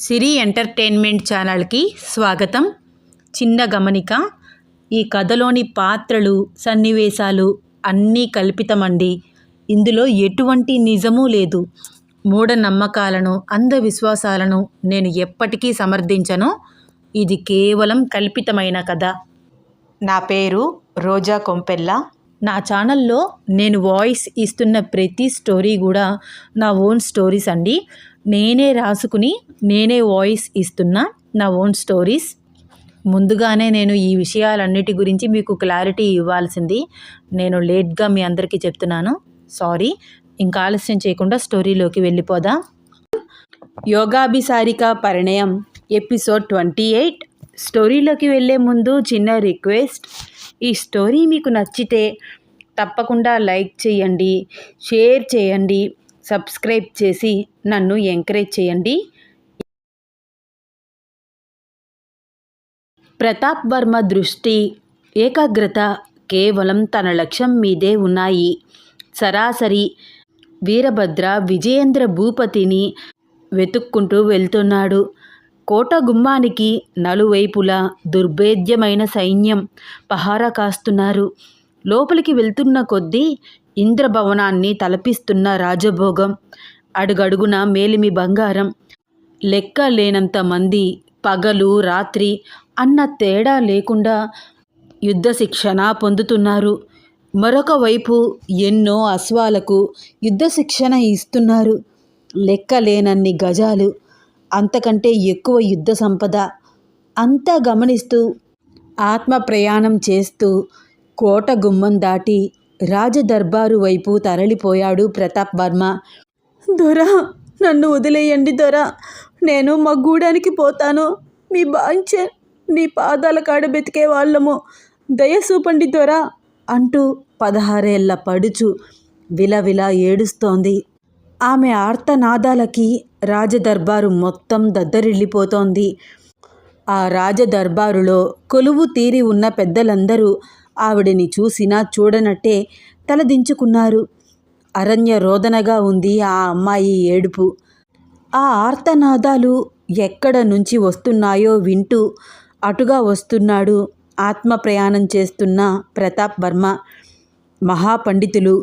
సిరి entertainment ఛానల్కి స్వాగతం. చిన్న గమనిక ఈ కథలోని పాత్రలు సన్నివేశాలు అన్నీ కల్పితమండి. ఇందులో ఎటువంటి నిజమూ లేదు. మూఢనమ్మకాలను అంధవిశ్వాసాలను నేను ఎప్పటికీ సమర్థించను. ఇది కేవలం కల్పితమైన కథ. నా పేరు రోజా కొంపెల్ల. నా ఛానల్లో నేను వాయిస్ ఇస్తున్న ప్రతి స్టోరీ కూడా నా ఓన్ స్టోరీస్ అండి. నేనే రాసుకుని నేనే వాయిస్ ఇస్తున్నా నా ఓన్ స్టోరీస్. ముందుగానే నేను ఈ విషయాలన్నిటి గురించి మీకు క్లారిటీ ఇవ్వాల్సింది. నేను లేట్గా మీ అందరికీ చెప్తున్నాను. సారీ. ఇంకా ఆలస్యం చేయకుండా స్టోరీలోకి వెళ్ళిపోదా. యోగాభిసారిక పరిణయం ఎపిసోడ్ ట్వంటీ ఎయిట్. స్టోరీలోకి వెళ్ళే ముందు చిన్న రిక్వెస్ట్. ఈ స్టోరీ మీకు నచ్చితే తప్పకుండా లైక్ చేయండి షేర్ చేయండి సబ్స్క్రైబ్ చేసి నన్ను ఎంకరేజ్ చేయండి. ప్రతాప్ వర్మ దృష్టి ఏకాగ్రత కేవలం తన లక్ష్యం మీదే ఉన్నాయి. సరాసరి వీరభద్ర విజయేంద్ర భూపతిని వెతుక్కుంటూ వెళ్తున్నాడు. కోట గుమ్మానికి నలువైపులా దుర్భేద్యమైన సైన్యం పహారా కాస్తున్నారు. లోపలికి వెళ్తున్న కొద్దీ ఇంద్రభవనాన్ని తలపిస్తున్న రాజభోగం అడుగడుగున మేలిమి బంగారం. లెక్క లేనంత మంది పగలు రాత్రి అన్న తేడా లేకుండా యుద్ధ శిక్షణ పొందుతున్నారు. మరొక వైపు ఎన్నో అశ్వాలకు యుద్ధ శిక్షణ ఇస్తున్నారు లెక్కలేనన్ని గజాలు అంతకంటే ఎక్కువ యుద్ధ సంపద అంతా గమనిస్తూ ఆత్మ ప్రయాణం చేస్తూ కోట గుమ్మం దాటి రాజదర్బారు వైపు తరలిపోయాడు ప్రతాప్ వర్మ. దొర నన్ను వదిలేయండి దొర. నేను మా గూడానికి పోతాను. మీ బాంచే మీ పాదాల కాడ బతికే వాళ్ళము. దయ చూపండి దొర అంటూ పదహారేళ్ళ పడుచు విలవిల ఏడుస్తోంది. ఆమె ఆర్తనాదాలకి రాజదర్బారు మొత్తం దద్దరిల్లిపోతోంది. ఆ రాజదర్బారులో కొలువు తీరి ఉన్న పెద్దలందరూ ఆవిడని చూసినా చూడనట్టే తలదించుకున్నారు. అరణ్య రోదనగా ఉంది ఆ అమ్మాయి ఏడుపు. ఆ ఆర్తనాదాలు ఎక్కడ నుంచి వస్తున్నాయో వింటూ అటుగా వస్తున్నాడు ఆత్మ ప్రయాణం చేస్తున్న ప్రతాప్ వర్మ. మహాపండితులు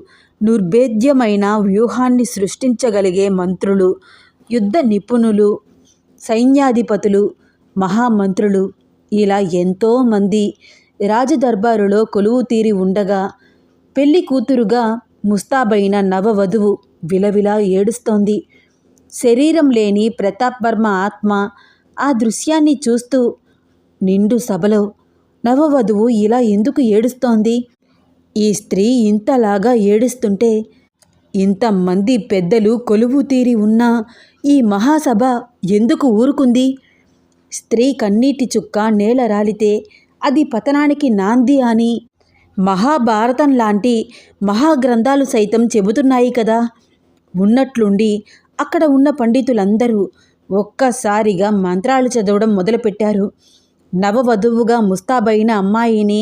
నిర్భేద్యమైన వ్యూహాన్ని సృష్టించగలిగే మంత్రులు యుద్ధ నిపుణులు సైన్యాధిపతులు మహామంత్రులు ఇలా ఎంతోమంది రాజదర్బారులో కొలువు తీరి ఉండగా పెళ్ళి కూతురుగా ముస్తాబైన నవవధువు విలవిలా ఏడుస్తోంది. శరీరం లేని ప్రతాప్ వర్మ ఆత్మ ఆ దృశ్యాన్ని చూస్తూ నిండు సభలో నవవధువు ఇలా ఎందుకు ఏడుస్తోంది? ఈ స్త్రీ ఇంతలాగా ఏడుస్తుంటే ఇంతమంది పెద్దలు కొలువు తీరి ఉన్న ఈ మహాసభ ఎందుకు ఊరుకుంది? స్త్రీ కన్నీటి చుక్క నేల రాలితే అది పతనానికి నాంది అని మహాభారతం లాంటి మహాగ్రంథాలు సైతం చెబుతున్నాయి కదా. ఉన్నట్లుండి అక్కడ ఉన్న పండితులందరూ ఒక్కసారిగా మంత్రాలు చదవడం మొదలుపెట్టారు. నవవధువుగా ముస్తాబైన అమ్మాయిని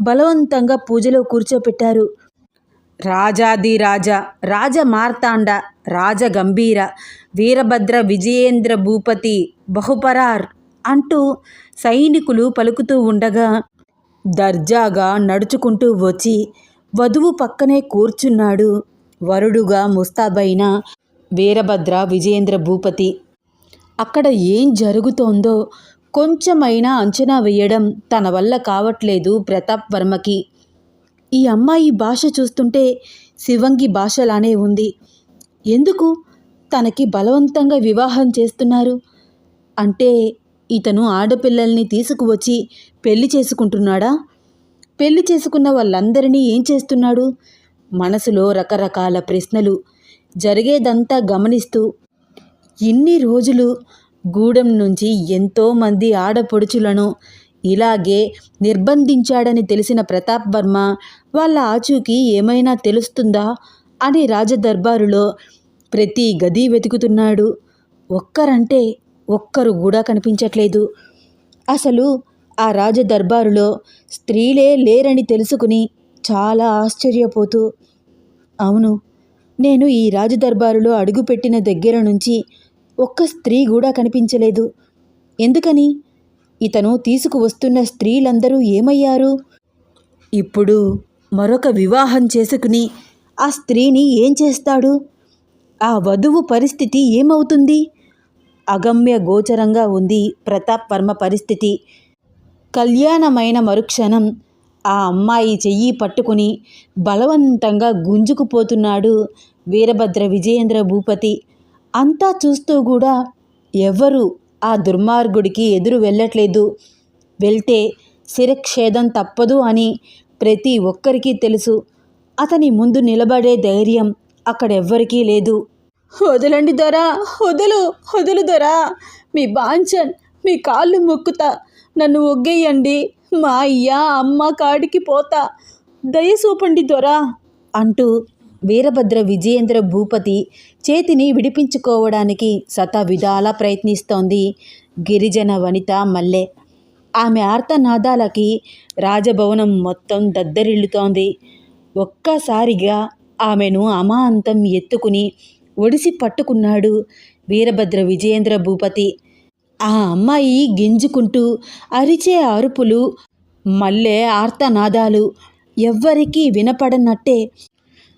బలవంతంగా పూజలో కూర్చోపెట్టారు. రాజాది రాజా రాజ మార్తాండ రాజ గంభీర వీరభద్ర విజయేంద్ర భూపతి బహుపరార్ అంటూ సైనికులు పలుకుతూ ఉండగా దర్జాగా నడుచుకుంటూ వచ్చి వధువు పక్కనే కూర్చున్నాడు. వరుడుగా ముస్తాబైన వీరభద్ర విజయేంద్ర భూపతి. అక్కడ ఏం జరుగుతోందో కొంచెమైనా అంచనా వేయడం తన వల్ల కావట్లేదు ప్రతాప్ వర్మకి. ఈ అమ్మాయి భాష చూస్తుంటే శివంగి భాషలానే ఉంది. ఎందుకు? తనకి బలవంతంగా వివాహం చేస్తున్నారు. అంటే ఇతను ఆడపిల్లల్ని తీసుకువచ్చి పెళ్ళి చేసుకుంటున్నాడా? పెళ్ళి చేసుకున్న వాళ్ళందరినీ ఏం చేస్తున్నాడు? మనసులో రకరకాల ప్రశ్నలు జరిగేదంతా గమనిస్తూ ఇన్ని రోజులు గూడెం నుంచి ఎంతోమంది ఆడపడుచులను ఇలాగే నిర్బంధించాడని తెలిసిన ప్రతాప్ వర్మ వాళ్ళ ఆచూకీ ఏమైనా తెలుస్తుందా అని రాజదర్బారులో ప్రతి గది వెతుకుతున్నాడు. ఒక్కరంటే ఒక్కరు కూడా కనిపించట్లేదు. అసలు ఆ రాజదర్బారులో స్త్రీలే లేరని తెలుసుకుని చాలా ఆశ్చర్యపోతూ అవును నేను ఈ రాజదర్బారులో అడుగుపెట్టిన దగ్గర నుంచి ఒక్క స్త్రీ కూడా కనిపించలేదు. ఎందుకని? ఇతను తీసుకువస్తున్న స్త్రీలందరూ ఏమయ్యారు ఇప్పుడు మరొక వివాహం చేసుకుని ఆ స్త్రీని ఏం చేస్తాడు? ఆ వధువు పరిస్థితి ఏమవుతుంది? అగమ్య గోచరంగా ఉంది ప్రతాప్ వర్మ పరిస్థితి. కళ్యాణమైన మరుక్షణం ఆ అమ్మాయి చెయ్యి పట్టుకుని బలవంతంగా గుంజుకుపోతున్నాడు వీరభద్ర విజయేంద్ర భూపతి. అంతా చూస్తూ కూడా ఎవరు ఆ దుర్మార్గుడికి ఎదురు వెళ్ళట్లేదు. వెళ్తే శిరక్షేదం తప్పదు అని ప్రతి ఒక్కరికి తెలుసు. అతని ముందు నిలబడే ధైర్యం అక్కడెవ్వరికీ లేదు. వదలండి దొరా వదులు వదులు దొరా. మీ బాంచన్ మీ కాళ్ళు మొక్కుతా. నన్ను ఒగ్గేయండి. మా అయ్య అమ్మ కాడికి పోతా. దయసూపండి దొరా అంటూ వీరభద్ర విజయేంద్ర భూపతి చేతిని విడిపించుకోవడానికి శత విధాలా ప్రయత్నిస్తోంది గిరిజన వనిత మల్లె. ఆమె ఆర్తనాదాలకి రాజభవనం మొత్తం దద్దరిల్లుతోంది. ఒక్కసారిగా ఆమెను అమాంతం ఎత్తుకుని ఒడిసి పట్టుకున్నాడు వీరభద్ర విజయేంద్ర భూపతి. ఆ అమ్మాయి గింజుకుంటూ అరిచే అరుపులు మల్లె ఆర్తనాదాలు ఎవ్వరికీ వినపడనట్టే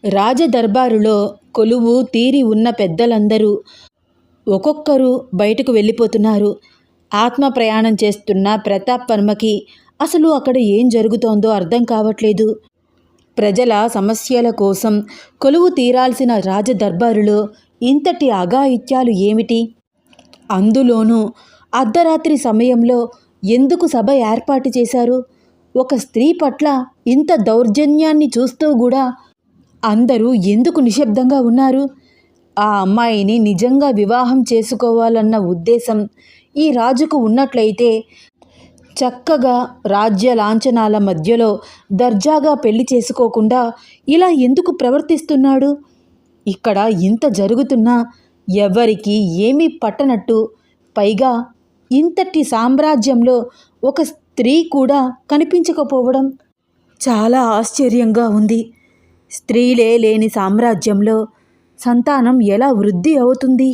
రాజదర్బారులో కొలువు తీరి ఉన్న పెద్దలందరూ ఒక్కొక్కరు బయటకు వెళ్ళిపోతున్నారు. ఆత్మ ప్రయాణం చేస్తున్న ప్రతాప్ వర్మకి అసలు అక్కడ ఏం జరుగుతోందో అర్థం కావట్లేదు. ప్రజల సమస్యల కోసం కొలువు తీరాల్సిన రాజదర్బారులో ఇంతటి అఘాయిత్యాలు ఏమిటి? అందులోనూ అర్ధరాత్రి సమయంలో ఎందుకు సభ ఏర్పాటు చేశారు? ఒక స్త్రీ పట్ల ఇంత దౌర్జన్యాన్ని చూస్తూ కూడా అందరూ ఎందుకు నిశ్శబ్దంగా ఉన్నారు? ఆ అమ్మాయిని నిజంగా వివాహం చేసుకోవాలన్న ఉద్దేశం ఈ రాజుకు ఉన్నట్లయితే చక్కగా రాజ్య లాంఛనాల మధ్యలో దర్జాగా పెళ్ళి చేసుకోకుండా ఇలా ఎందుకు ప్రవర్తిస్తున్నాడు? ఇక్కడ ఇంత జరుగుతున్నా ఎవరికి ఏమీ పట్టనట్టు. పైగా ఇంతటి సామ్రాజ్యంలో ఒక స్త్రీ కూడా కనిపించకపోవడం చాలా ఆశ్చర్యంగా ఉంది. స్త్రీలే లేని సామ్రాజ్యంలో సంతానం ఎలా వృద్ధి అవుతుంది?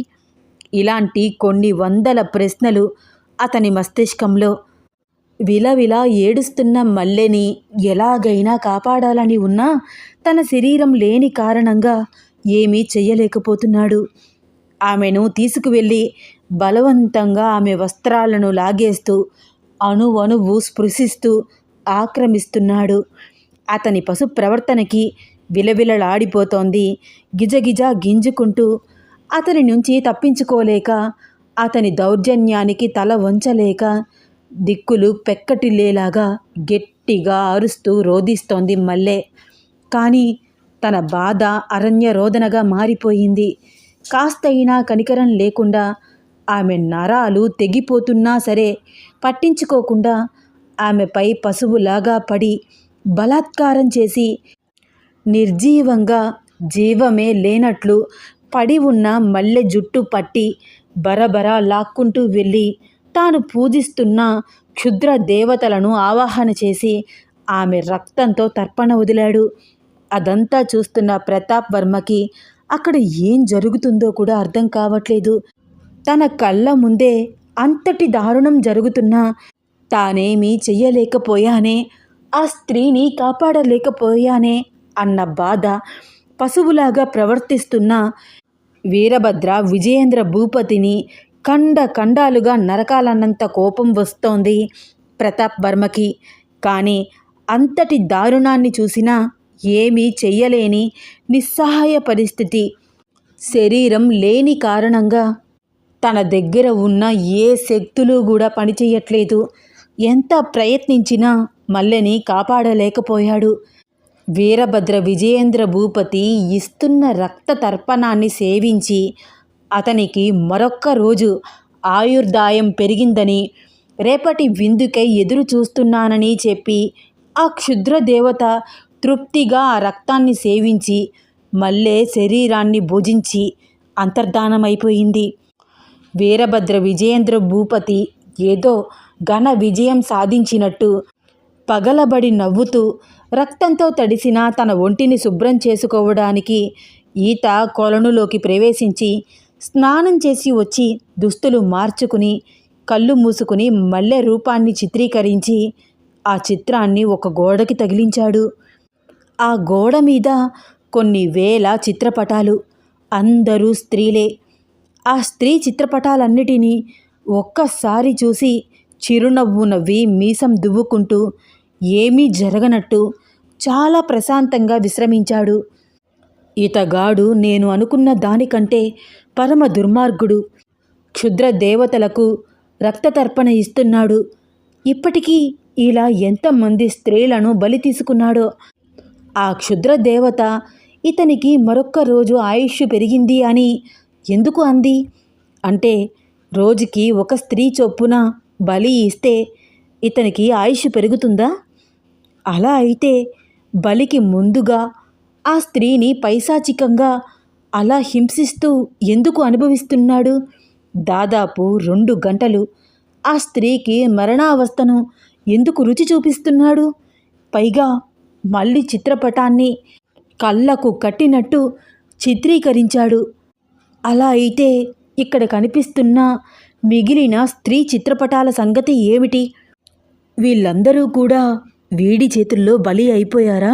ఇలాంటి కొన్ని వందల ప్రశ్నలు అతని మస్తిష్కంలో విలవిలా ఏడుస్తున్న మల్లెని ఎలాగైనా కాపాడాలని ఉన్నా తన శరీరం లేని కారణంగా ఏమీ చెయ్యలేకపోతున్నాడు. ఆమెను తీసుకువెళ్ళి బలవంతంగా ఆమె వస్త్రాలను లాగేస్తూ అణువణువు స్పృశిస్తూ ఆక్రమిస్తున్నాడు. అతని పశు ప్రవర్తనకి విలవిలలాడిపోతోంది. గిజగిజ గింజుకుంటూ అతని నుంచి తప్పించుకోలేక అతని దౌర్జన్యానికి తల వంచలేక దిక్కులు పెక్కటిల్లేలాగా గట్టిగా అరుస్తూ రోధిస్తోంది మల్లె. కానీ తన బాధ అరణ్య రోదనగా మారిపోయింది. కాస్తైనా కనికరం లేకుండా ఆమె నరాలు తెగిపోతున్నా సరే పట్టించుకోకుండా ఆమెపై పశువులాగా పడి బలాత్కారం చేసి నిర్జీవంగా జీవమే లేనట్లు పడి ఉన్న మల్లె జుట్టు పట్టి బరబరా లాక్కుంటూ వెళ్ళి తాను పూజిస్తున్న క్షుద్ర దేవతలను ఆవాహన చేసి ఆమె రక్తంతో తర్పణ వదిలాడు. అదంతా చూస్తున్న ప్రతాప్ వర్మకి అక్కడ ఏం జరుగుతుందో కూడా అర్థం కావట్లేదు. తన కళ్ళ ముందే అంతటి దారుణం జరుగుతున్నా తానేమీ చెయ్యలేకపోయానే ఆ స్త్రీని కాపాడలేకపోయానే అన్న బాధ పశువులాగా ప్రవర్తిస్తున్న వీరభద్ర విజయేంద్ర భూపతిని కండ కండాలుగా నరకాలన్నంత కోపం వస్తోంది ప్రతాప్ వర్మకి. కానీ అంతటి దారుణాన్ని చూసినా ఏమీ చెయ్యలేని నిస్సహాయ పరిస్థితి. శరీరం లేని కారణంగా తన దగ్గర ఉన్న ఏ శక్తులు కూడా పనిచేయట్లేదు ఎంత ప్రయత్నించినా మల్లెని కాపాడలేకపోయాడు. వీరభద్ర విజయేంద్ర భూపతి ఇస్తున్న రక్త తర్పణాన్ని సేవించి అతనికి మరొక్క రోజు ఆయుర్దాయం పెరిగిందని రేపటి విందుకై ఎదురు చూస్తున్నానని చెప్పి ఆ క్షుద్ర దేవత తృప్తిగా ఆ రక్తాన్ని సేవించి మళ్ళే శరీరాన్ని భుజించి అంతర్ధానమైపోయింది. వీరభద్ర విజయేంద్ర భూపతి ఏదో ఘన విజయం సాధించినట్టు పగలబడి నవ్వుతూ రక్తంతో తడిసిన తన ఒంటిని శుభ్రం చేసుకోవడానికి ఈత కొలనులోకి ప్రవేశించి స్నానం చేసి వచ్చి దుస్తులు మార్చుకుని కళ్ళు మూసుకుని మల్లె రూపాన్ని చిత్రీకరించి ఆ చిత్రాన్ని ఒక గోడకి తగిలించాడు. ఆ గోడ మీద కొన్ని వేల చిత్రపటాలు. అందరూ స్త్రీలే. ఆ స్త్రీ చిత్రపటాలన్నిటినీ ఒక్కసారి చూసి చిరునవ్వు నవ్వి మీసం దువ్వుకుంటూ ఏమీ జరగనట్టు చాలా ప్రశాంతంగా విశ్రమించాడు. ఇతగాడు నేను అనుకున్న దానికంటే పరమ దుర్మార్గుడు క్షుద్ర దేవతలకు రక్తతర్పణ ఇస్తున్నాడు. ఇప్పటికీ ఇలా ఎంతమంది స్త్రీలను బలి తీసుకున్నాడో ఆ క్షుద్ర దేవత ఇతనికి మరొక్క రోజు ఆయుష్ పెరిగింది అని ఎందుకు అంది? అంటే రోజుకి ఒక స్త్రీ చొప్పున బలి ఇస్తే ఇతనికి ఆయుష్ పెరుగుతుందా? అలా అయితే బలికి ముందుగా ఆ స్త్రీని పైశాచికంగా అలా హింసిస్తూ ఎందుకు అనుభవిస్తున్నాడు? దాదాపు రెండు గంటలు. ఆ స్త్రీకి మరణావస్థను ఎందుకు రుచి చూపిస్తున్నాడు? పైగా మళ్ళీ చిత్రపటాన్ని కళ్ళకు కట్టినట్టు చిత్రీకరించాడు. అలా అయితే ఇక్కడ కనిపిస్తున్న మిగిలిన స్త్రీ చిత్రపటాల సంగతి ఏమిటి? వీళ్ళందరూ కూడా వీడి చేతుల్లో బలి అయిపోయారా?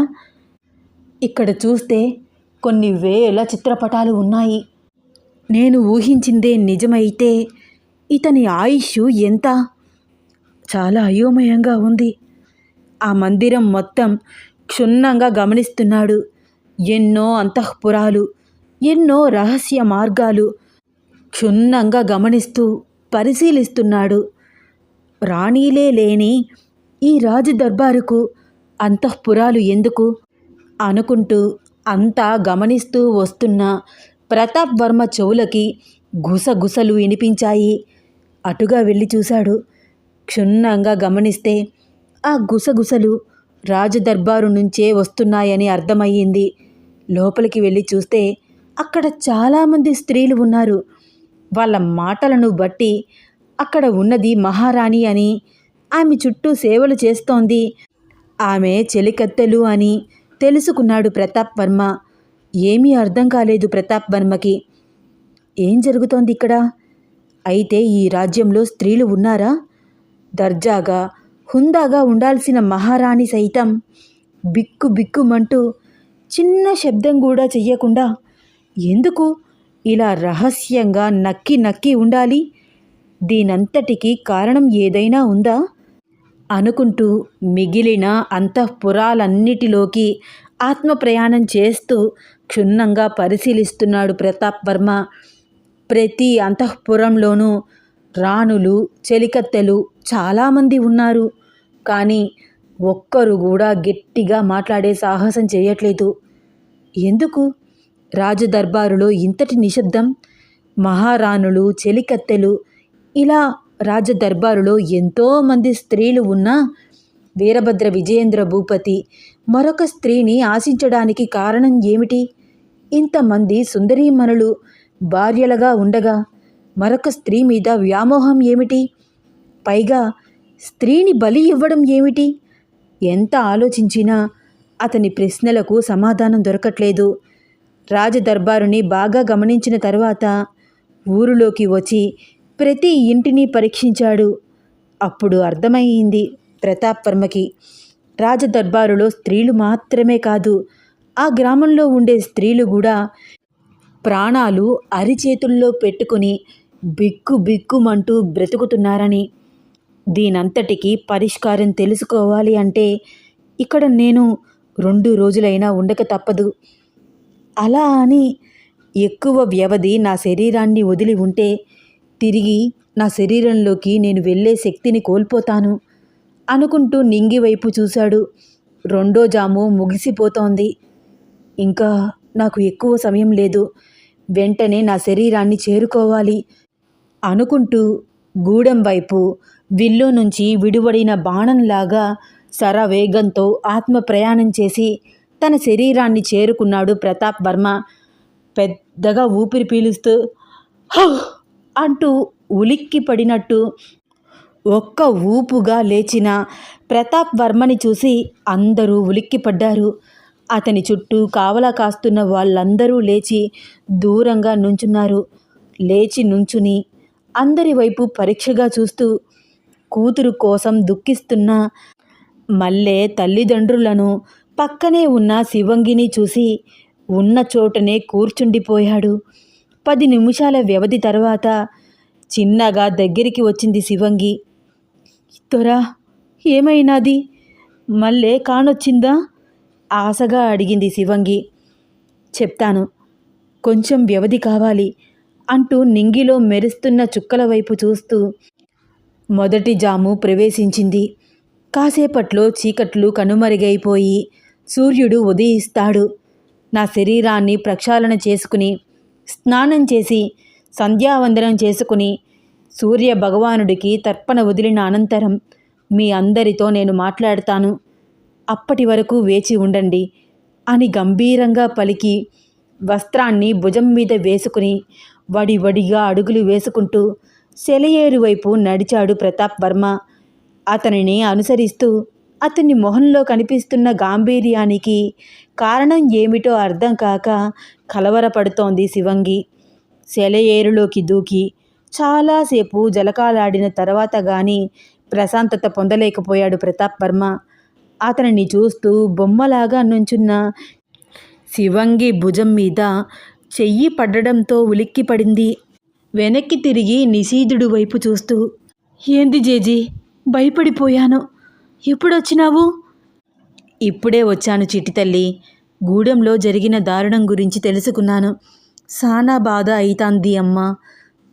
ఇక్కడ చూస్తే కొన్ని వేల చిత్రపటాలు ఉన్నాయి. నేను ఊహించిందే నిజమైతే ఇతని ఆయుష్ ఎంత? చాలా అయోమయంగా ఉంది. ఆ మందిరం మొత్తం క్షుణ్ణంగా గమనిస్తున్నాడు. ఎన్నో అంతఃపురాలు ఎన్నో రహస్య మార్గాలు క్షుణ్ణంగా గమనిస్తూ పరిశీలిస్తున్నాడు. రాణీలే లేని ఈ రాజు దర్బారుకు అంతఃపురాలు ఎందుకు? అనుకుంటూ అంతా గమనిస్తూ వస్తున్న ప్రతాప్ వర్మ చెవులకి గుసగుసలు వినిపించాయి. అటుగా వెళ్ళి చూశాడు. క్షుణ్ణంగా గమనిస్తే ఆ గుసగుసలు రాజదర్బారు నుంచే వస్తున్నాయని అర్థమయ్యింది. లోపలికి వెళ్ళి చూస్తే అక్కడ చాలామంది స్త్రీలు ఉన్నారు. వాళ్ళ మాటలను బట్టి అక్కడ ఉన్నది మహారాణి అని ఆమె చుట్టూ సేవలు చేస్తోంది. ఆమె చెలికత్తెలు అని తెలుసుకున్నాడు ప్రతాప్ వర్మ. ఏమీ అర్థం కాలేదు ప్రతాప్ వర్మకి. ఏం జరుగుతోంది ఇక్కడ? అయితే ఈ రాజ్యంలో స్త్రీలు ఉన్నారా? దర్జాగా హుందాగా ఉండాల్సిన మహారాణి సైతం బిక్కు బిక్కుమంటూ చిన్న శబ్దం కూడా చెయ్యకుండా ఎందుకు ఇలా రహస్యంగా నక్కి నక్కి ఉండాలి? దీనంతటికీ కారణం ఏదైనా ఉందా? అనుకుంటూ మిగిలిన అంతఃపురాలన్నిటిలోకి ఆత్మ ప్రయాణం చేస్తూ క్షుణ్ణంగా పరిశీలిస్తున్నాడు ప్రతాప్ వర్మ. ప్రతి అంతఃపురంలోనూ రాణులు చెలికత్తెలు చాలామంది ఉన్నారు. కానీ ఒక్కరు కూడా గట్టిగా మాట్లాడే సాహసం చేయట్లేదు. ఎందుకు? రాజదర్బారులో ఇంతటి నిశ్శబ్దం? మహారాణులు చెలికత్తెలు ఇలా రాజదర్బారులో ఎంతోమంది స్త్రీలు ఉన్నా వీరభద్ర విజయేంద్ర భూపతి మరొక స్త్రీని ఆశించడానికి కారణం ఏమిటి? ఇంతమంది సుందరీమణులు భార్యలుగా ఉండగా మరొక స్త్రీ మీద వ్యామోహం ఏమిటి? పైగా స్త్రీని బలి ఇవ్వడం ఏమిటి? ఎంత ఆలోచించినా అతని ప్రశ్నలకు సమాధానం దొరకట్లేదు. రాజదర్బారుని బాగా గమనించిన తర్వాత ఊరిలోకి వచ్చి ప్రతి ఇంటిని పరీక్షించాడు. అప్పుడు అర్థమైంది ప్రతాప్ వర్మకి. రాజదర్బారులో స్త్రీలు మాత్రమే కాదు ఆ గ్రామంలో ఉండే స్త్రీలు కూడా ప్రాణాలు అరిచేతుల్లో పెట్టుకుని బిక్కు బిక్కుమంటూ బ్రతుకుతున్నారని. దీనంతటికీ పరిష్కారం తెలుసుకోవాలి అంటే ఇక్కడ నేను రెండు రోజులైనా ఉండక తప్పదు. అలా అని ఎక్కువ వ్యవధి నా శరీరాన్ని వదిలి ఉంటే తిరిగి నా శరీరంలోకి నేను వెళ్ళే శక్తిని కోల్పోతాను అనుకుంటూ నింగి వైపు చూశాడు. రెండో జాము ముగిసిపోతోంది. ఇంకా నాకు ఎక్కువ సమయం లేదు. వెంటనే నా శరీరాన్ని చేరుకోవాలి అనుకుంటూ గూడెం వైపు విల్లు నుంచి విడివడిన బాణంలాగా శరవేగంతో ఆత్మ ప్రయాణం చేసి తన శరీరాన్ని చేరుకున్నాడు ప్రతాప్ వర్మ. పెద్దగా ఊపిరి పీలుస్తూ "హౌ!" అంటూ ఉలిక్కి పడినట్టు ఒక్క ఊపుగా లేచిన ప్రతాప్ వర్మని చూసి అందరూ ఉలిక్కిపడ్డారు. అతని చుట్టూ కావలా కాస్తున్న వాళ్ళందరూ లేచి దూరంగా నుంచున్నారు. లేచి నుంచుని అందరి వైపు పరీక్షగా చూస్తూ కూతురు కోసం దుఃఖిస్తున్న మల్లె తల్లిదండ్రులను పక్కనే ఉన్న శివంగిని చూసి ఉన్న చోటనే కూర్చుండిపోయాడు. పది నిమిషాల వ్యవధి తర్వాత చిన్నగా దగ్గరికి వచ్చింది శివంగి. తొరా ఏమైనాది? మళ్ళీ కానొచ్చిందా? ఆశగా అడిగింది శివంగి. చెప్తాను కొంచెం వ్యవధి కావాలి అంటూ నింగిలో మెరుస్తున్న చుక్కల వైపు చూస్తూ మొదటి జాము ప్రవేశించింది. కాసేపట్లో చీకట్లు కనుమరుగైపోయి సూర్యుడు ఉదయిస్తాడు. నా శరీరాన్ని ప్రక్షాళన చేసుకుని స్నానం చేసి సంధ్యావందనం చేసుకుని సూర్య భగవానుడికి తర్పణ వదిలిన అనంతరం మీ అందరితో నేను మాట్లాడతాను. అప్పటి వరకు వేచి ఉండండి అని గంభీరంగా పలికి వస్త్రాన్ని భుజం మీద వేసుకుని వడి వడిగా అడుగులు వేసుకుంటూ సెలయేరు వైపు నడిచాడు ప్రతాప్ వర్మ. అతనిని అనుసరిస్తూ అతని మొహంలో కనిపిస్తున్న గాంభీర్యానికి కారణం ఏమిటో అర్థం కాక కలవరపడుతోంది శివంగి. సెలయేరులోకి దూకి చాలాసేపు జలకాలాడిన తర్వాత గాని ప్రశాంతత పొందలేకపోయాడు ప్రతాప్ వర్మ. అతనిని చూస్తూ బొమ్మలాగా నుంచున్న శివంగి భుజం మీద చెయ్యి పడడంతో ఉలిక్కిపడింది. వెనక్కి తిరిగి నిశీధుడు వైపు చూస్తూ ఏంది జేజీ? భయపడిపోయాను. ఎప్పుడొచ్చినావు? ఇప్పుడే వచ్చాను చిట్టి తల్లి. గూడెంలో జరిగిన దారుణం గురించి తెలుసుకున్నాను. సానా బాధ అయితాంది అమ్మ.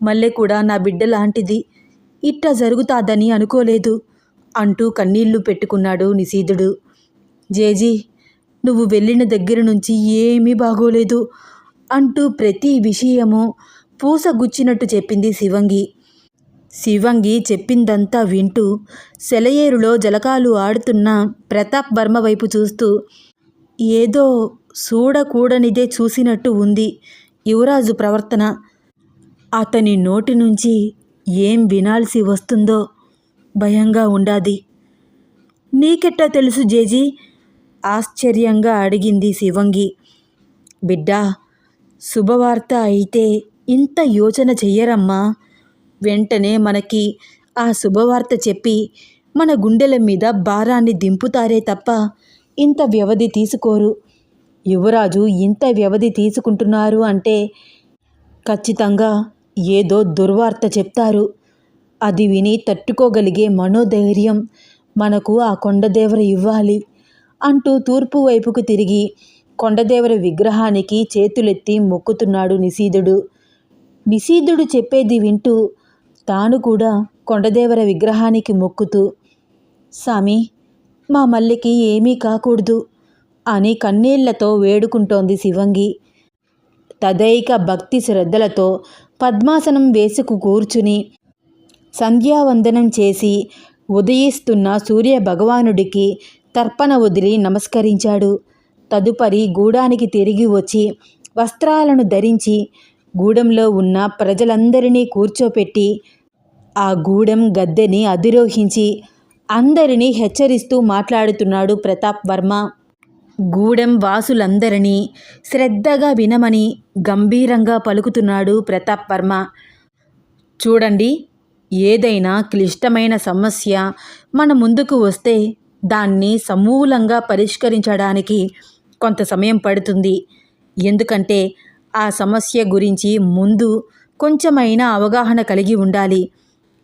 మళ్ళీ కూడా నా బిడ్డ లాంటిది. ఇట్ట జరుగుతాదని అనుకోలేదు. అంటూ కన్నీళ్ళు పెట్టుకున్నాడు నిశీధుడు. జేజీ నువ్వు వెళ్ళిన దగ్గర నుంచి ఏమీ బాగోలేదు అంటూ ప్రతి విషయము పూసగుచ్చినట్టు చెప్పింది శివంగి. శివంగి చెప్పిందంతా వింటూ సెలయేరులో జలకాలు ఆడుతున్న ప్రతాప్ వర్మ వైపు చూస్తూ ఏదో చూడకూడనిదే చూసినట్టు ఉంది యువరాజు ప్రవర్తన. అతని నోటి నుంచి ఏం వినాల్సి వస్తుందో భయంగా ఉండాది. నీకెట్టా తెలుసు జేజీ? ఆశ్చర్యంగా అడిగింది శివంగి. బిడ్డా శుభవార్త అయితే ఇంత యోచన చెయ్యరమ్మా. వెంటనే మనకి ఆ శుభవార్త చెప్పి మన గుండెల మీద భారాన్ని దింపుతారే తప్ప ఇంత వ్యవధి తీసుకోరు. యువరాజు ఇంత వ్యవధి తీసుకుంటున్నారు అంటే ఖచ్చితంగా ఏదో దుర్వార్త చెప్తారు. అది విని తట్టుకోగలిగే మనోధైర్యం మనకు ఆ కొండదేవర ఇవ్వాలి అంటూ తూర్పు వైపుకు తిరిగి కొండదేవర విగ్రహానికి చేతులెత్తి మొక్కుతున్నాడు నిశీధుడు. నిశీధుడు చెప్పేది వింటూ తాను కూడా కొండదేవర విగ్రహానికి మొక్కుతూ స్వామి మా మల్లికి ఏమీ కాకూడదు. అని కన్నీళ్ళతో వేడుకుంటోంది శివంగి. తదైక భక్తి శ్రద్ధలతో పద్మాసనం వేసుకు కూర్చుని సంధ్యావందనం చేసి ఉదయిస్తున్న సూర్య భగవానుడికి తర్పణ వదిలి నమస్కరించాడు. తదుపరి గూడానికి తిరిగి వచ్చి వస్త్రాలను ధరించి గూడెంలో ఉన్న ప్రజలందరినీ కూర్చోపెట్టి ఆ గూడెం గద్దెని అధిరోహించి అందరినీ హెచ్చరిస్తూ మాట్లాడుతున్నాడు ప్రతాప్ వర్మ. గూడెం వాసులందరినీ శ్రద్ధగా వినమని గంభీరంగా పలుకుతున్నాడు ప్రతాప్ వర్మ. చూడండి ఏదైనా క్లిష్టమైన సమస్య మన ముందుకు వస్తే దాన్ని సమూలంగా పరిష్కరించడానికి కొంత సమయం పడుతుంది. ఎందుకంటే ఆ సమస్య గురించి ముందు కొంచెమైనా అవగాహన కలిగి ఉండాలి.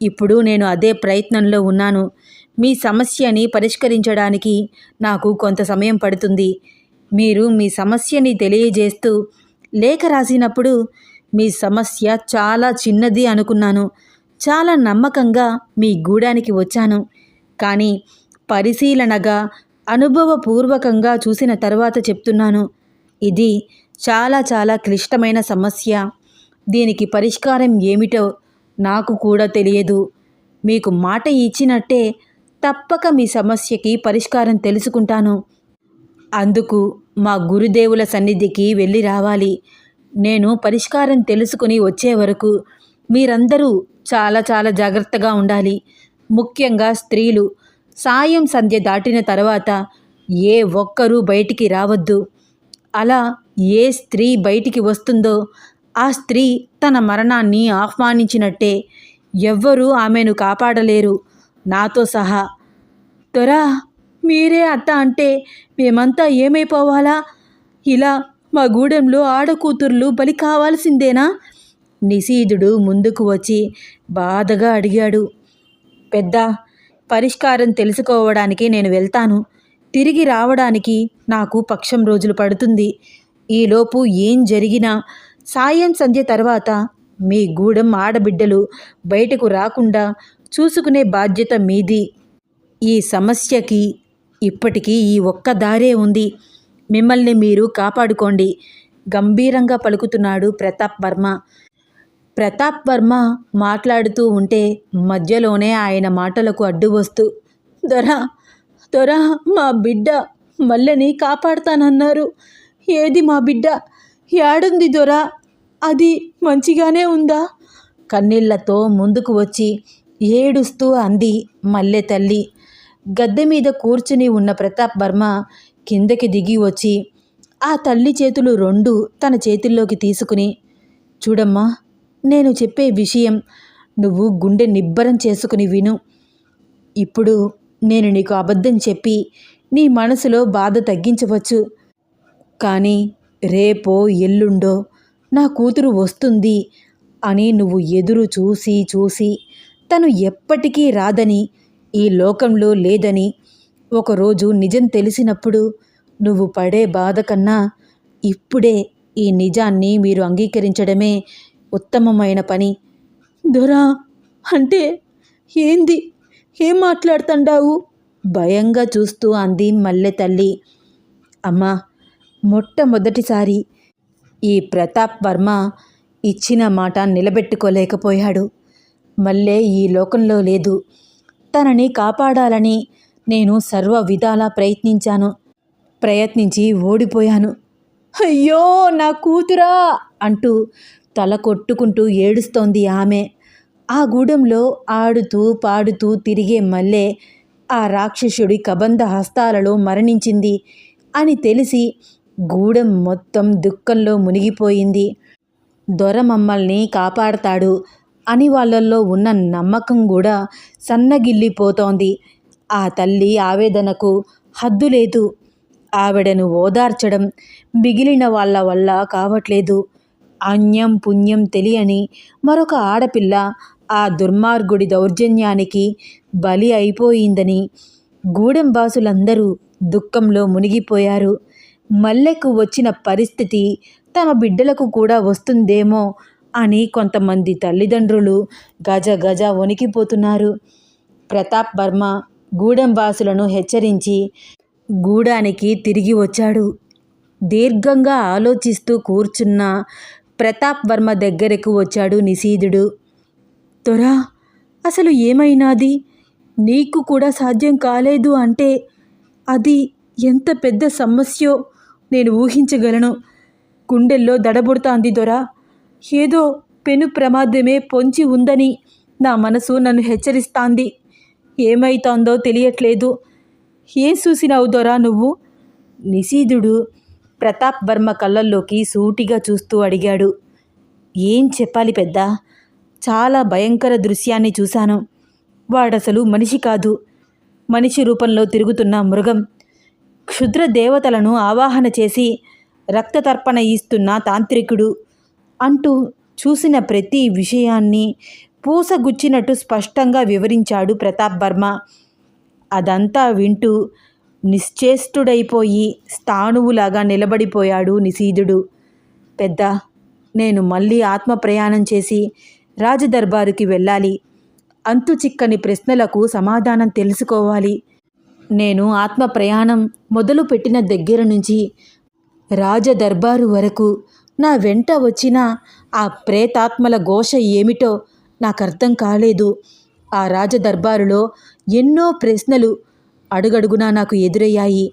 ఇప్పుడు నేను అదే ప్రయత్నంలో ఉన్నాను. మీ సమస్యని పరిష్కరించడానికి నాకు కొంత సమయం పడుతుంది. మీరు మీ సమస్యని తెలియజేస్తూ లేఖ రాసినప్పుడు మీ సమస్య చాలా చిన్నది అనుకున్నాను. చాలా నమ్మకంగా మీ గూడానికి వచ్చాను. కానీ పరిశీలనగా అనుభవపూర్వకంగా చూసిన తర్వాత చెప్తున్నాను. ఇది చాలా చాలా క్లిష్టమైన సమస్య. దీనికి పరిష్కారం ఏమిటో నాకు కూడా తెలియదు. మీకు మాట ఇచ్చినట్టే తప్పక మీ సమస్యకి పరిష్కారం తెలుసుకుంటాను. అందుకు మా గురుదేవుల సన్నిధికి వెళ్ళి రావాలి. నేను పరిష్కారం తెలుసుకుని వచ్చే వరకు మీరందరూ చాలా చాలా జాగ్రత్తగా ఉండాలి. ముఖ్యంగా స్త్రీలు. సాయం సంధ్య దాటిన తర్వాత ఏ ఒక్కరూ బయటికి రావద్దు. అలా ఏ స్త్రీ బయటికి వస్తుందో ఆ స్త్రీ తన మరణాన్ని ఆహ్వానించినట్టే. ఎవ్వరూ ఆమెను కాపాడలేరు. నాతో సహా. దొరా మీరే అట్ట అంటే మేమంతా ఏమైపోవాలా? ఇలా మా గూడెంలో ఆడకూతుర్లు బలి కావాల్సిందేనా? నిశీధుడు ముందుకు వచ్చి బాధగా అడిగాడు. పెద్ద పరిష్కారం తెలుసుకోవడానికి నేను వెళ్తాను. తిరిగి రావడానికి నాకు పక్షం రోజులు పడుతుంది. ఈలోపు ఏం జరిగినా సాయం సంధ్య తర్వాత మీ గూడెం ఆడబిడ్డలు బయటకు రాకుండా చూసుకునే బాధ్యత మీది. ఈ సమస్యకి ఇప్పటికీ ఈ ఒక్క దారే ఉంది. మిమ్మల్ని మీరు కాపాడుకోండి. గంభీరంగా పలుకుతున్నాడు ప్రతాప్ వర్మ. ప్రతాప్ వర్మ మాట్లాడుతూ ఉంటే మధ్యలోనే ఆయన మాటలకు అడ్డు వస్తూ దొరా దొరా మా బిడ్డ మల్లెని కాపాడుతానన్నారు. ఏది మా బిడ్డ? ఏడుంది దొరా? అది మంచిగానే ఉందా? కన్నీళ్ళతో ముందుకు వచ్చి ఏడుస్తూ అంది మల్లె తల్లి. గద్దె మీద కూర్చుని ఉన్న ప్రతాప్ వర్మ కిందకి దిగి వచ్చి ఆ తల్లి చేతులు రెండు తన చేతుల్లోకి తీసుకుని చూడమ్మా నేను చెప్పే విషయం నువ్వు గుండె నిబ్బరం చేసుకుని విను. ఇప్పుడు నేను నీకు అబద్ధం చెప్పి నీ మనసులో బాధ తగ్గించవచ్చు. కానీ రేపో ఎల్లుండో నా కూతురు వస్తుంది అని నువ్వు ఎదురు చూసి చూసి తను ఎప్పటికీ రాదని ఈ లోకంలో లేదని ఒకరోజు నిజం తెలిసినప్పుడు నువ్వు పడే బాధ కన్నా ఇప్పుడే ఈ నిజాన్ని మీరు అంగీకరించడమే ఉత్తమమైన పని. దొరా అంటే ఏంది? ఏం మాట్లాడుతండావు? భయంగా చూస్తూ అంది మల్లె తల్లి. అమ్మా మొట్టమొదటిసారి ఈ ప్రతాప్ వర్మ ఇచ్చిన మాట నిలబెట్టుకోలేకపోయాడు. మల్లె ఈ లోకంలో లేదు. తనని కాపాడాలని నేను సర్వ విధాలా ప్రయత్నించాను. ప్రయత్నించి ఓడిపోయాను. అయ్యో నా కూతురా! అంటూ తల కొట్టుకుంటూ ఏడుస్తోంది ఆమె. ఆ గూడెంలో ఆడుతూ పాడుతూ తిరిగే మల్లె ఆ రాక్షసుడి కబంధ హస్తాలలో మరణించింది అని తెలిసి గూడెం మొత్తం దుఃఖంలో మునిగిపోయింది. దొర మమ్మల్ని కాపాడతాడు అని వాళ్ళల్లో ఉన్న నమ్మకం కూడా సన్నగిల్లిపోతోంది. ఆ తల్లి ఆవేదనకు హద్దు లేదు. ఆవిడను ఓదార్చడం మిగిలిన వాళ్ళ వల్ల కావట్లేదు. అన్యం పుణ్యం తెలియని మరొక ఆడపిల్ల ఆ దుర్మార్గుడి దౌర్జన్యానికి బలి అయిపోయిందని గూడెం బాసులందరూ దుఃఖంలో మునిగిపోయారు. మల్లెకు వచ్చిన పరిస్థితి తమ బిడ్డలకు కూడా వస్తుందేమో అని కొంతమంది తల్లిదండ్రులు గజ గజ వణికిపోతున్నారు. ప్రతాప్ వర్మ గూడెం వాసులను హెచ్చరించి గూడానికి తిరిగి వచ్చాడు. దీర్ఘంగా ఆలోచిస్తూ కూర్చున్న ప్రతాప్ వర్మ దగ్గరకు వచ్చాడు నిశీధుడు తొరా అసలు ఏమైనాది? నీకు కూడా సాధ్యం కాలేదు అంటే అది ఎంత పెద్ద సమస్యో నేను ఊహించగలను. గుండెల్లో దడబుడుతాంది దొరా. ఏదో పెను ప్రమాదమే పొంచి ఉందని నా మనసు నన్ను హెచ్చరిస్తాంది. ఏమైతోందో తెలియట్లేదు. ఏం చూసినావు దొరా నువ్వు? నిశీధుడు ప్రతాప్ వర్మ కళ్ళల్లోకి సూటిగా చూస్తూ అడిగాడు. ఏం చెప్పాలి పెద్ద? చాలా భయంకర దృశ్యాన్ని చూశాను. వాడసలు మనిషి కాదు. మనిషి రూపంలో తిరుగుతున్న మృగం. క్షుద్ర దేవతలను ఆవాహన చేసి రక్తతర్పణ ఇస్తున్న తాంత్రికుడు అంటూ చూసిన ప్రతి విషయాన్ని పూసగుచ్చినట్టు స్పష్టంగా వివరించాడు ప్రతాప్ వర్మ. అదంతా వింటూ నిశ్చేష్టుడైపోయి స్థాణువులాగా నిలబడిపోయాడు నిశీధుడు. పెద్ద నేను మళ్ళీ ఆత్మ ప్రయాణం చేసి రాజదర్బారుకి వెళ్ళాలి. అంతు చిక్కని ప్రశ్నలకు సమాధానం తెలుసుకోవాలి. నేను ఆత్మ ప్రయాణం మొదలు పెట్టిన దగ్గర నుంచి రాజదర్బారు వరకు నా వెంట వచ్చిన ఆ ప్రేతాత్మల ఘోష ఏమిటో నాకు అర్థం కాలేదు. ఆ రాజదర్బారులో ఎన్నో ప్రశ్నలు అడుగడుగునా నాకు ఎదురయ్యాయి.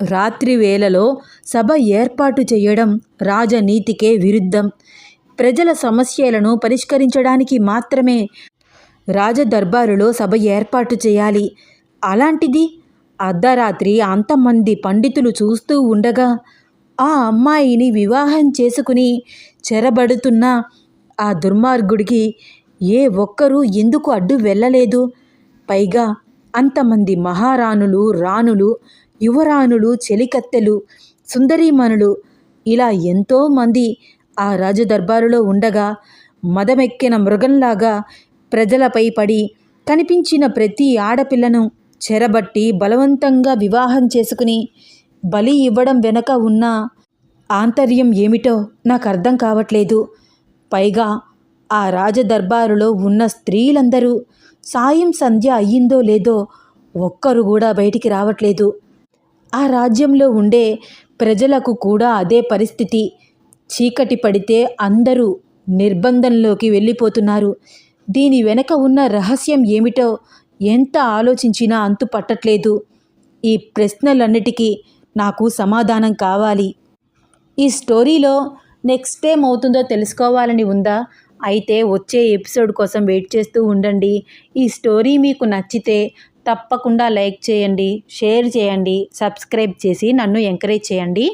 రాత్రి వేళలో సభ ఏర్పాటు చేయడం రాజనీతికే విరుద్ధం. ప్రజల సమస్యలను పరిష్కరించడానికి మాత్రమే రాజదర్బారులో సభ ఏర్పాటు చేయాలి. అలాంటిది అర్ధరాత్రి అంతమంది పండితులు చూస్తూ ఉండగా ఆ అమ్మాయిని వివాహం చేసుకుని చెరబడుతున్న ఆ దుర్మార్గుడికి ఏ ఒక్కరూ ఎందుకు అడ్డు వెళ్ళలేదు? పైగా అంతమంది మహారాణులు రాణులు యువరాణులు చెలికత్తెలు సుందరీమణులు ఇలా ఎంతోమంది ఆ రాజదర్బారులో ఉండగా మదమెక్కిన మృగంలాగా ప్రజలపై పడి కనిపించిన ప్రతి ఆడపిల్లను చెరబట్టి బలవంతంగా వివాహం చేసుకుని బలి ఇవ్వడం వెనక ఉన్న ఆంతర్యం ఏమిటో నాకు అర్థం కావట్లేదు. పైగా ఆ రాజదర్బారులో ఉన్న స్త్రీలందరూ సాయం సంధ్య అయ్యిందో లేదో ఒక్కరు కూడా బయటికి రావట్లేదు. ఆ రాజ్యంలో ఉండే ప్రజలకు కూడా అదే పరిస్థితి. చీకటి పడితే అందరూ నిర్బంధంలోకి వెళ్ళిపోతున్నారు. దీని వెనక ఉన్న రహస్యం ఏమిటో ఎంత ఆలోచించినా అంతు పట్టట్లేదు. ఈ ప్రశ్నలన్నిటికీ నాకు సమాధానం కావాలి. ఈ స్టోరీలో నెక్స్ట్ ఏమవుతుందో తెలుసుకోవాలని ఉందా? అయితే వచ్చే ఎపిసోడ్ కోసం వెయిట్ చేస్తూ ఉండండి. ఈ స్టోరీ మీకు నచ్చితే తప్పకుండా లైక్ చేయండి షేర్ చేయండి సబ్స్క్రైబ్ చేసి నన్ను ఎంకరేజ్ చేయండి.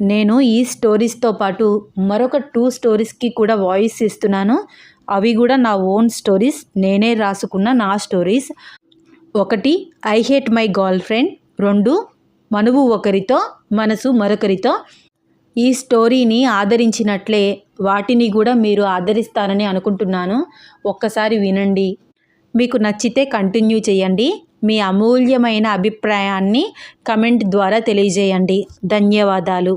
నేను ఈ స్టోరీస్తో పాటు మరొక టూ స్టోరీస్కి కూడా వాయిస్ ఇస్తున్నాను. అవి కూడా నా ఓన్ స్టోరీస్. నేనే రాసుకున్న నా స్టోరీస్. ఒకటి I hate my girl friend. రెండు మనువు ఒకరితో మనసు మరొకరితో. ఈ స్టోరీని ఆదరించినట్లే వాటిని కూడా మీరు ఆదరిస్తారని అనుకుంటున్నాను. ఒక్కసారి వినండి. మీకు నచ్చితే కంటిన్యూ చేయండి. మీ అమూల్యమైన అభిప్రాయాన్ని కమెంట్ ద్వారా తెలియజేయండి. ధన్యవాదాలు.